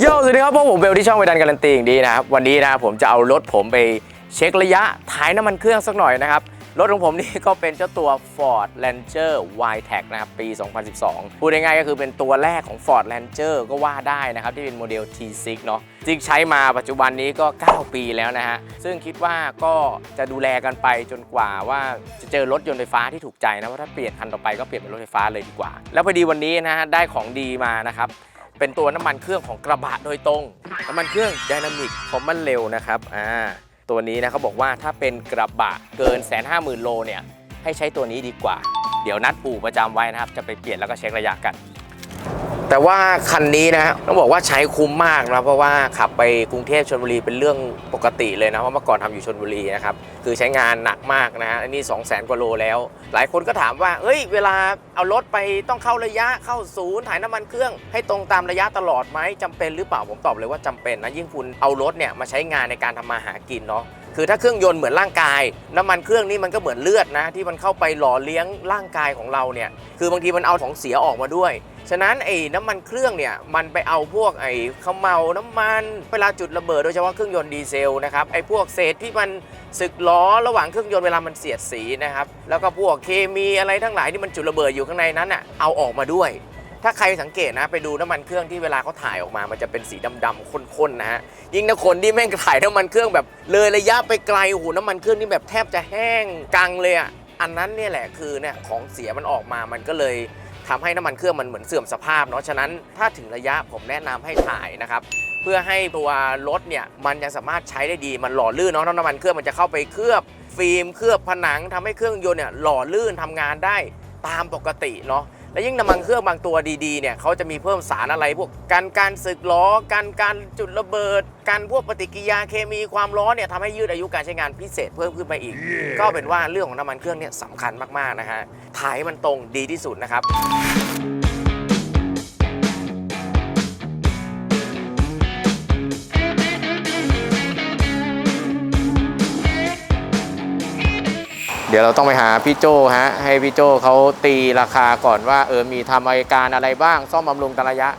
โยสวัสดีครับพวกผมเบลที่ช่องไปดันการันตีอย่างดีนะครับวันนี้นะครับผมจะเอารถผมไปเช็คระยะถ่ายน้ำมันเครื่องสักหน่อยนะครับรถของผมนี่ก็เป็นเจ้าตัว Ford Ranger Y-Tech นะครับปี 2012 พูดง่ายๆก็คือเป็นตัวแรกของ Ford Ranger ก็ว่าได้นะครับที่เป็นโมเดล T6 เนาะจริงใช้มาปัจจุบันนี้ก็ 9 ปีแล้วนะฮะ ซึ่งคิดว่าก็จะดูแลกันไปจนกว่าว่าจะเจอรถยนต์ไฟฟ้าที่ถูกใจนะว่าถ้าเปลี่ยนคันต่อไปก็เปลี่ยนเป็นรถไฟฟ้าเลยดีกว่า แล้วพอดีวันนี้นะฮะได้ของดีมานะครับ เป็นตัวน้ำมันเครื่องของกระบะโดยตรง น้ำมันเครื่องไดนามิกคอมมันเร็วนะครับอ่าตัวนี้นะเขาบอกว่าถ้าเป็นกระบะเกินแสนห้าหมื่นโลเนี่ยให้ใช้ตัวนี้ดีกว่า เดี๋ยวนัดปู่ประจำไว้นะครับ จะไปเปลี่ยนแล้วก็เช็คระยะกัน แต่ว่าคันนี้นะต้องบอกว่าใช้คุ้มมากนะเพราะว่าขับไปกรุงเทพชลบุรีเป็นเรื่องปกติเลยนะเพราะเมื่อก่อนทำอยู่ชลบุรีนะครับคือใช้งานหนักมากนะฮะอันนี้2 0 0 0 0 0กว่าโลแล้ว หลายคนก็ถามว่า เอ้ย เวลาเอารถไปต้องเข้าระยะเข้าศูนย์ถ่ายน้ำมันเครื่อง ให้ตรงตามระยะตลอดไหมจำเป็นหรือเปล่าผมตอบเลยว่าจำเป็นนะยิ่งคุณเอารถเนี่ยมาใช้งานในการทำมาหากินเนาะคือถ้าเครื่องยนต์เหมือนร่างกาย น้ำมันเครื่องนี่มันก็เหมือนเลือดนะ ที่มันเข้าไปหล่อเลี้ยงร่างกายของเราเนี่ยคือบางทีมันเอาของเสียออกมาด้วย ฉะนั้นไอ้น้ำมันเครื่องเนี่ยมันไปเอาพวกไอ้ขมเมาน้ำมันเวลาจุดระเบิดโดยเฉพาะเครื่องยนต์ดีเซลนะครับไอ้พวกเศษที่มันสึกล้อระหว่างเครื่องยนต์เวลามันเสียดสีนะครับแล้วก็พวกเคมีอะไรทั้งหลายที่มันจุดระเบิดอยู่ข้างในนั้นอะเอาออกมาด้วย ถ้าใครสังเกตนะไปดูน้ำมันเครื่องที่เวลาเขาถ่ายออกมา มันจะเป็นสีดำๆข้นๆนะฮะยิ่งถ้าคนที่แม่งถ่ายน้ำมันเครื่องแบบ เลยระยะไปไกลโอ้โหน้ำมันเครื่องนี่แบบแทบจะแห้งกังเลยอะอันนั้นเนี่ยแหละคือเนี่ยของเสียมันออกมามันก็เลย ทำให้น้ำมันเครื่องมันเหมือนเสื่อมสภาพเนาะฉะนั้นถ้าถึงระยะผมแนะนำให้ถ่ายนะครับเพื่อให้ตัวรถเนี่ยมันยังสามารถใช้ได้ดีมันหล่อลื่นเนาะน้ำมันเครื่องมันจะเข้าไปเคลือบฟิล์มเคลือบผนังทำให้เครื่องยนต์เนี่ยหล่อลื่นทำงานได้ตามปกติเนาะ และยิ่งน้ำมันเครื่องบางตัวดีๆเนี่ยเขาจะมีเพิ่มสารอะไรพวกการการสึกล้อการการจุดระเบิดการพวกปฏิกิริยาเคมีความร้อนเนี่ยทำให้ยืดอายุการใช้งานพิเศษเพิ่มขึ้นไปอีกก็เป็นว่าเรื่องของน้ำมันเครื่องเนี่ยสำคัญมากๆนะฮะถ่ายให้มันตรงดีที่สุดนะครับ เดี๋ยวเราต้องไปหาพี่โจฮะให้พี่โจเขาตีราคาก่อนว่าเออมีทำรายการอะไรบ้าง ซ่อมบำรุงแต่ระยะ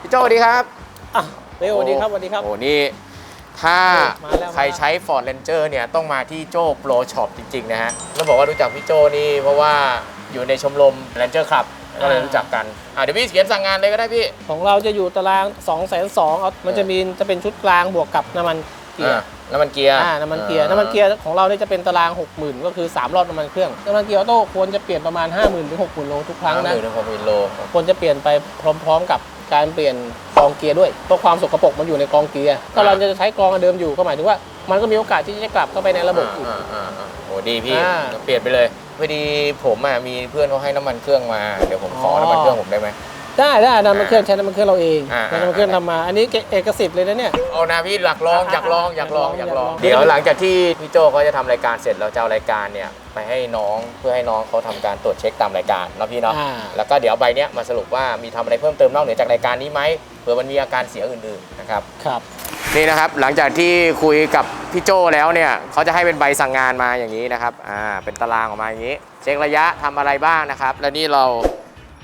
พี่โจสวัสดีครับอะเร็วสวัสดีครับสวัสดีครับ โอ้นี่ ถ้ามาแล้วใครใช้ Ford Ranger เนี่ยต้องมาที่โจ Pro Shop จริง ๆ นะฮะต้องบอกว่ารู้จักพี่โจนี่เพราะว่าอยู่ในชมรม Ranger Club ก็เลยรู้จักกันอะเดี๋ยวพี่เขียนสั่งงานเลยก็ได้พี่ ของเราจะอยู่ตาราง 2 2 0 0 0เอามันจะมีจะเป็นชุดกลางบวกกับน้ำมัน เกียอ่าร์น้ำมันเกียร์อ่าน้ำมันเกียร์น้ำมันเกียร์ของเราเนี่ยจะเป็นตาราง 60,000 ก็คือ 3 รอบน้ำมันเครื่องน้ำมันเกียร์ออโต้ควรจะเปลี่ยนประมาณ 50,000ถึง60,000โลทุกครั้งห้าหนะมื่นถึงหกหมื่นโลควรจะเปลี่ยนไปพร้อม ๆ กับการเปลี่ยนกองเกียร์ด้วยเพราะความสกปรกมันอยู่ในกองเกียร์ถ้าเราจะใช้กองอันเดิมอยู่ก็หมายถึงว่า มันก็มีโอกาสที่จะกลับเข้าไปในระบบอีกอ่าอ่าอ่าโอ้ดีพี่อ่าเปลี่ยนไปเลยพอดีผมอะมีเพื่อนเขาให้น้ำมันเครื่องมาเดี๋ยวผมขออ๋อน้ำมันเครื่องผมได้ไหม ได้ได้น้ำมันเครื่องใช้น้ำมันเครื่องเราเองอ่า ใช้น้ำมันเครื่องทำมา อันนี้เอกสิทธิ์เลยนะเนี่ย เอานะพี่หลักลองอยากลองอยากลองอยากลอง อยากลอง เดี๋ยวหลังจากที่พี่โจเขาจะทำรายการเสร็จเราจะเอารายการเนี่ยไปให้น้องเพื่อให้น้องเขาทำการตรวจเช็คตามรายการเนาะพี่เนาะอ่า แล้วก็เดี๋ยวใบเนี้ยมาสรุปว่ามีทำอะไรเพิ่มเติมนอกเหนือจากรายการนี้ไหมเผื่อมันมีอาการเสียอื่นๆนะครับ ครับ นี่นะครับหลังจากที่คุยกับพี่โจแล้วเนี่ยเขาจะให้เป็นใบสั่งงานมาอย่างนี้นะครับอ่าเป็นตารางออกมาอย่างนี้ เช็คระยะทำอะไรบ้างนะครับ แล้วนี่เรา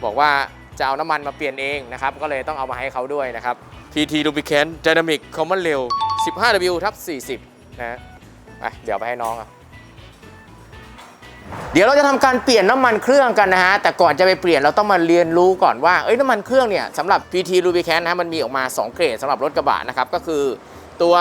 บอกว่า จะเอาน้ำมันมาเปลี่ยนเองนะครับก็เลยต้องเอามาให้เขาด้วยนะครับ PT Lubricant Dynamic Common Rail 15W ทับ40 นะะเดี๋ยวไปให้น้องอะเดี๋ยวเราจะทำการเปลี่ยนน้ำมันเครื่องกันนะฮะ แต่ก่อนจะไปเปลี่ยนเราต้องมาเรียนรู้ก่อนว่า เอ้ยน้ำมันเครื่องเนี่ยสำหรับ PT Lubricant นะมันมีออกมา 2 เกรดสำหรับรถกระบะนะครับ ก็คือตัว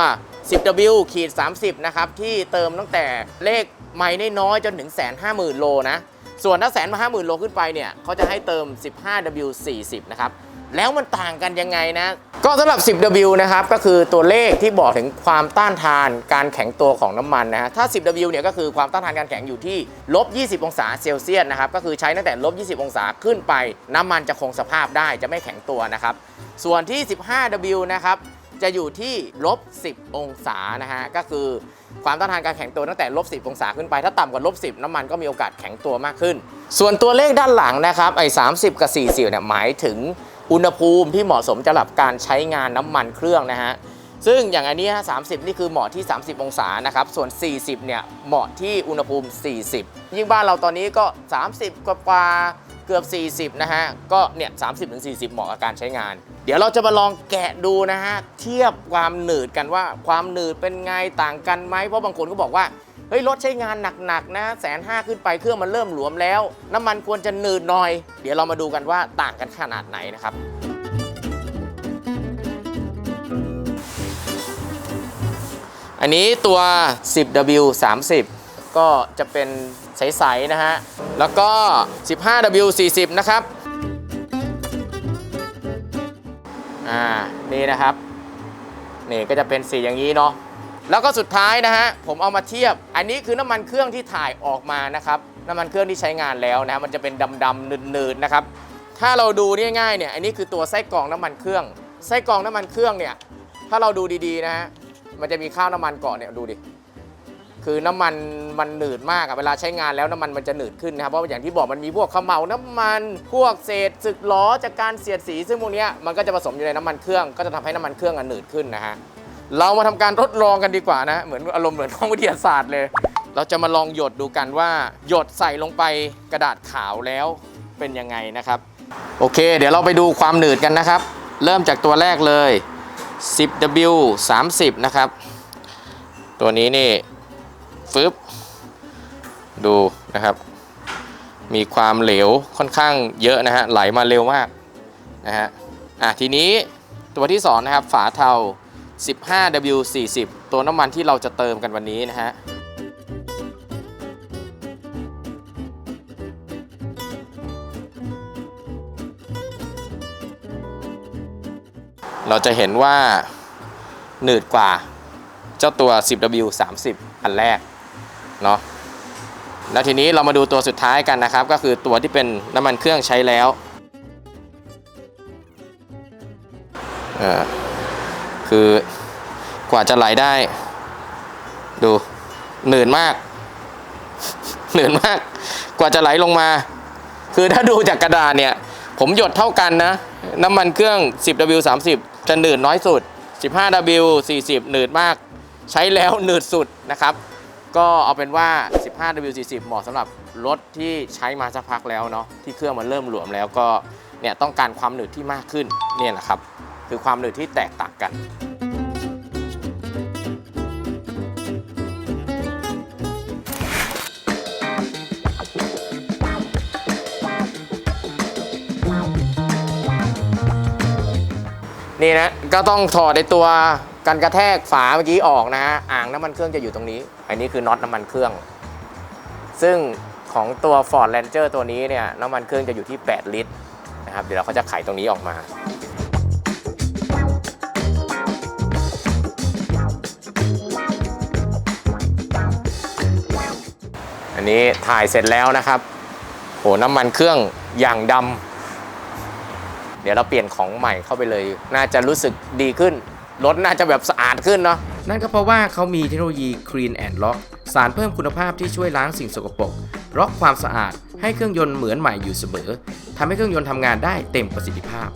10W ขีด30 นะครับ ที่เติมตั้งแต่เลขไม่น้อยจนถึงแสนห้าหมื่นโลนะ ส่วนถ้าแสนห้าหมื่นโลขึ้นไปเนี่ยเขาจะให้เติม 15W 40 นะครับแล้วมันต่างกันยังไงนะ ก็สำหรับ 10W นะครับ ก็คือตัวเลขที่บอกถึงความต้านทานการแข็งตัวของน้ำมันนะฮะ ถ้า 10W เนี่ยก็คือความต้านทานการแข็งอยู่ที่ลบ 20 องศาเซลเซียสนะครับ ก็คือใช้ตั้งแต่ลบ 20 องศาขึ้นไป น้ำมันจะคงสภาพได้จะไม่แข็งตัวนะครับ ส่วนที่ 15W นะครับ จะอยู่ที่ลบ 10 องศานะฮะ ก็คือ ความต้านทานการแข็งตัวตั้งแต่ลบ10องศาขึ้นไป ถ้าต่ำกว่าลบ10น้ำมันก็มีโอกาสแข็งตัวมากขึ้น ส่วนตัวเลขด้านหลังนะครับไอ้30กับ40เนี่ยหมายถึงอุณหภูมิที่เหมาะสมสำหรับการใช้งานน้ำมันเครื่องนะฮะซึ่งอย่างอันนี้ฮะ30นี่คือเหมาะที่ 30 องศานะครับ ส่วน 40 เนี่ย เหมาะที่อุณหภูมิ 40 ยิ่งบ้านเราตอนนี้ก็ 30 กว่า เกือบ 40 นะฮะ ก็เนี่ย30ถึง40เหมาะกับการใช้งาน เดี๋ยวเราจะมาลองแกะดูนะฮะ เทียบความหนืดกันว่าความหนืดเป็นไงต่างกันไหมเพราะบางคนก็บอกว่าเฮ้ยรถใช้งานหนักๆนะแสนห้าขึ้นไปเครื่องมันเริ่มหลวมแล้ว น้ำมันควรจะหนืดหน่อย เดี๋ยวเรามาดูกันว่าต่างกันขนาดไหนนะครับอันนี้ตัว 10W 30 ก็จะเป็น ใสๆนะฮะ แล้วก็ 15W 40 นะครับ อ่า นี่นะครับ นี่ก็จะเป็นสีอย่างนี้เนาะ แล้วก็สุดท้ายนะฮะ ผมเอามาเทียบ อันนี้คือน้ำมันเครื่องที่ถ่ายออกมานะครับ น้ำมันเครื่องที่ใช้งานแล้วนะมันจะเป็นดำๆนืดๆนะครับ ถ้าเราดูง่ายๆเนี่ย อันนี้คือตัวไส้กรองน้ำมันเครื่อง ไส้กรองน้ำมันเครื่องเนี่ย ถ้าเราดูดีๆนะฮะ มันจะมีข้าวน้ำมันเกาะเนี่ย ดูดิ คือน้ำมันมันหนืดมากอะเวลาใช้งานแล้วน้ำมันมันจะหนืดขึ้นนะครับเพราะอย่างที่บอกมันมีพวกขมเหลาน้ำมัน พวกเศษสึกล้อจากการเสียดสี ซึ่งพวกนี้มันก็จะผสมอยู่ในน้ำมันเครื่องก็จะทำให้น้ำมันเครื่องอะหนืดขึ้นนะฮะเรามาทำการทดลองกันดีกว่านะเหมือนอารมณ์เหมือนห้องวิทยาศาสตร์เลย เราจะมาลองหยดดูกันว่าหยดใส่ลงไปกระดาษขาวแล้วเป็นยังไงนะครับ โอเค เดี๋ยวเราไปดูความหนืดกันนะครับ เริ่มจากตัวแรกเลย 10W 30 นะครับ ตัวนี้นี่ ฟึบดูนะครับ มีความเหลวค่อนข้างเยอะนะฮะไหลมาเร็วมากนะฮะอะทีนี้ตัวที่2นะครับฝาเทา 15W40 ตัวน้ำมันที่เราจะเติมกันวันนี้นะฮะเราจะเห็นว่าหนืดกว่าเจ้าตัว 10W30 อันแรก เนาะแล้วทีนี้เรามาดูตัวสุดท้ายกันนะครับ ก็คือตัวที่เป็นน้ำมันเครื่องใช้แล้วคือกว่าจะไหลได้ ดูหนืดมากหนืดมาก กว่าจะไหลลงมา คือถ้าดูจากกระดาษเนี่ย ผมหยดเท่ากันนะ น้ำมันเครื่อง 10W30 จะหนืดน้อยสุด 15W40 หนืดมาก ใช้แล้วหนืดสุดนะครับ ก็เอาเป็นว่า 15W40 เหมาะสำหรับรถที่ใช้มาสักพักแล้วเนาะที่เครื่องมันเริ่มหลวมแล้วก็เนี่ยต้องการความหนืดที่มากขึ้นเนี่ยแหละครับ คือความหนืดที่แตกต่างกันนี่นะก็ต้องถอดในตัว กันกระแทกฝาเมื่อกี้ออกนะฮะอ่างน้ำมันเครื่องจะอยู่ตรงนี้ อันนี้คือน็อตน้ำมันเครื่อง ซึ่งของตัว Ford Ranger ตัวนี้เนี่ยน้ำมันเครื่องจะอยู่ที่ 8 ลิตรนะครับเดี๋ยวเราก็จะไขตรงนี้ออกมาอันนี้ถ่ายเสร็จแล้วนะครับ โห น้ำมันเครื่องอย่างดำ เดี๋ยวเราเปลี่ยนของใหม่เข้าไปเลย น่าจะรู้สึกดีขึ้น รถน่าจะแบบสะอาดขึ้นเนาะนั่นก็เพราะว่าเขามีเทคโนโลยี Clean and Lock สารเพิ่มคุณภาพที่ช่วยล้างสิ่งสกปรกล็อกความสะอาดให้เครื่องยนต์เหมือนใหม่อยู่เสมอทำให้เครื่องยนต์ทำงานได้เต็มประสิทธิภาพ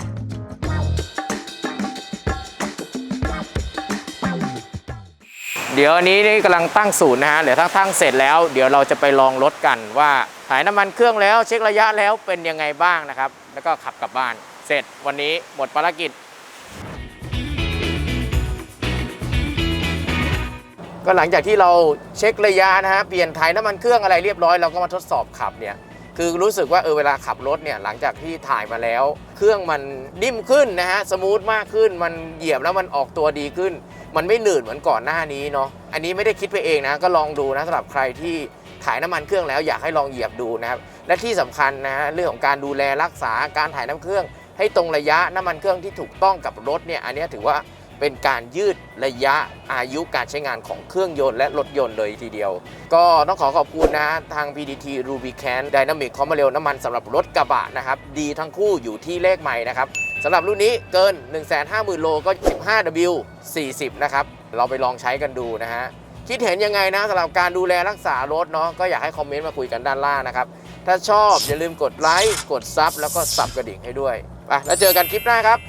เดี๋ยวอันนี้นี่กำลังตั้งศูนย์นะฮะเดี๋ยวถ้าตั้งเสร็จแล้ว เดี๋ยวเราจะไปลองรถกันว่าถ่ายน้ำมันเครื่องแล้วเช็คระยะแล้วเป็นยังไงบ้างนะครับ แล้วก็ขับกลับบ้าน เสร็จวันนี้หมดภารกิจ ก็หลังจากที่เราเช็คระยะนะฮะเปลี่ยนถ่ายน้ำมันเครื่องอะไรเรียบร้อยเราก็มาทดสอบขับเนี่ยคือรู้สึกว่าเออเวลาขับรถเนี่ยหลังจากที่ถ่ายมาแล้ว เครื่องมันนิ่มขึ้นนะฮะสมูทมากขึ้นมันเหยียบแล้วมันออกตัวดีขึ้น มันไม่หนืดเหมือนก่อนหน้านี้เนาะอันนี้ไม่ได้คิดไปเองนะก็ลองดูนะสำหรับใครที่ถ่ายน้ำมันเครื่องแล้วอยากให้ลองเหยียบดูนะครับและที่สำคัญนะฮะเรื่องของการดูแลรักษาการถ่ายน้ำเครื่อง ให้ตรงระยะน้ำมันเครื่องที่ถูกต้องกับรถเนี่ยอันนี้ถือว่า เป็นการยืดระยะอายุการใช้งานของเครื่องยนต์และรถยนต์เลยทีเดียว ก็ต้องขอขอบคุณนะทาง PDT Rubicon Dynamic c o m b เ r ลน้ำมันสำหรับรถกระบะนะครับ ดีทั้งคู่อยู่ที่เลขใหม่นะครับสำหรับรุ่นนี้เกิน 150,000 โลก็ 15W 40 นะครับ เราไปลองใช้กันดูนะฮะ คิดเห็นยังไงนะสำหรับการดูแลรักษารถเนาะก็อยากให้คอมเมนต์มาคุยกันด้านล่างนะครับ ถ้าชอบอย่าลืมกดไลค์กดซับแล้วก็สับกระดิ่งให้ด้วยไปแล้วเจอกันคลิปหน้าครับ